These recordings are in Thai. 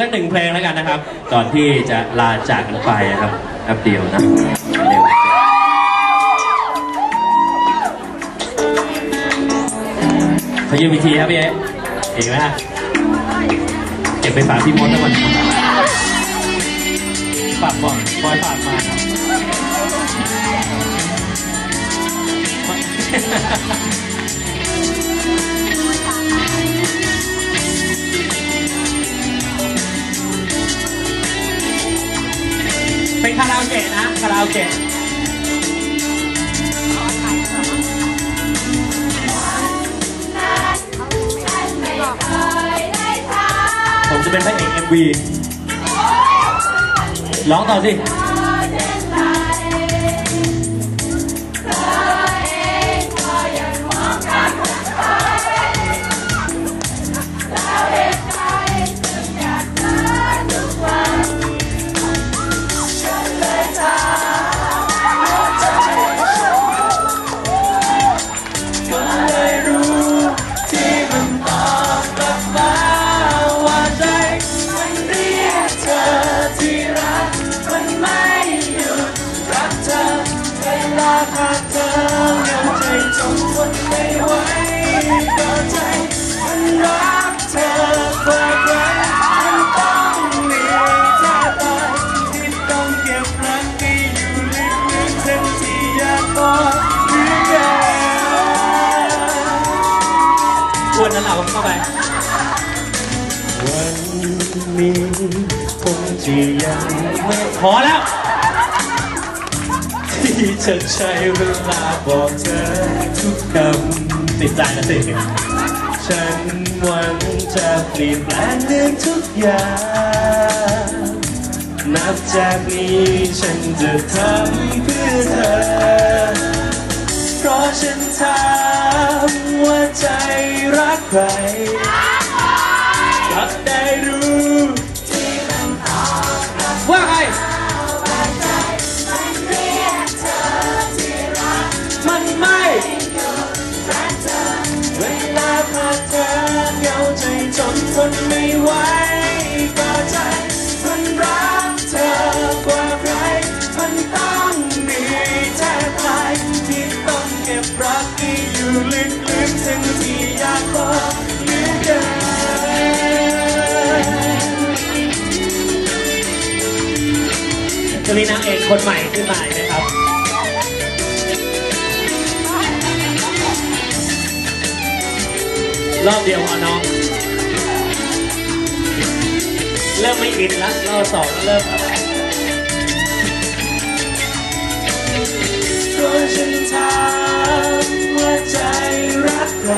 สักหนึ่งเพลงแล้วกันนะครับ ก่อนที่จะลาจากกันไปนะครับแป๊บเดียวนะเร็วขยืมอีกทีครับพี่เอ๊ะเห็นไหมฮะเก็บไปฝากพี่มดแล้วมันฝากบอกบอยฝากมาครับ เป็นคาราโอเกะนะคาราโอเกะผมจะเป็นพระเอก MV ร้องต่อสิ อ้วนนั้นเราเข้าไป วันนี้คงจะยังไม่พอแล้ว ที่จะใช้เวลาบอกเธอทุกคติดใจนะสิำฉันหวังจะเปลี่ยนแปลงเรื่องทุกอย่างนับจากนี้ฉันจะทำเพื่อเธอ เพราะฉันถามว่าใจ รกใครก็ได้รู้ว่าไงมันไม่เวลาพาเธอเหงาใจจนทนไม่ไหว จะมีนางเอกคนใหม่ขึ้นมาอีกไหมครับรอบเดียวพอน้อง เริ่มไม่อินล้วรอบสองเริ่มแบบเพราะฉันถามว่าใจรักใคร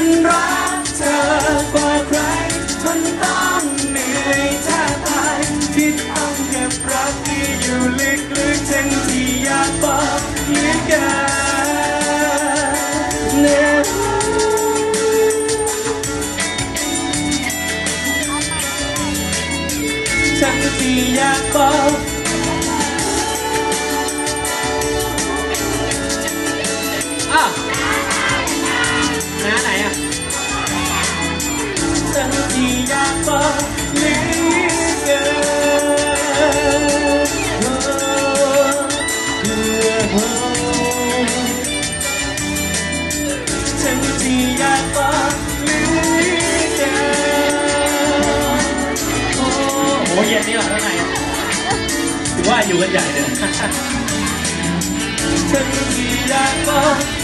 มันรักเธอกว่าใคร มันต้องเหนื่อยแทบตายที่ต้องเก็บรักที่อยู่ลึกๆทั้งที่อยากบอกเหลือเกินเนี่ยฉันที่อยากบอก โอ้เย็นนี่หรอข้างในถือว่าอยู่กันใหญ่เลยฉันที่อยากบอก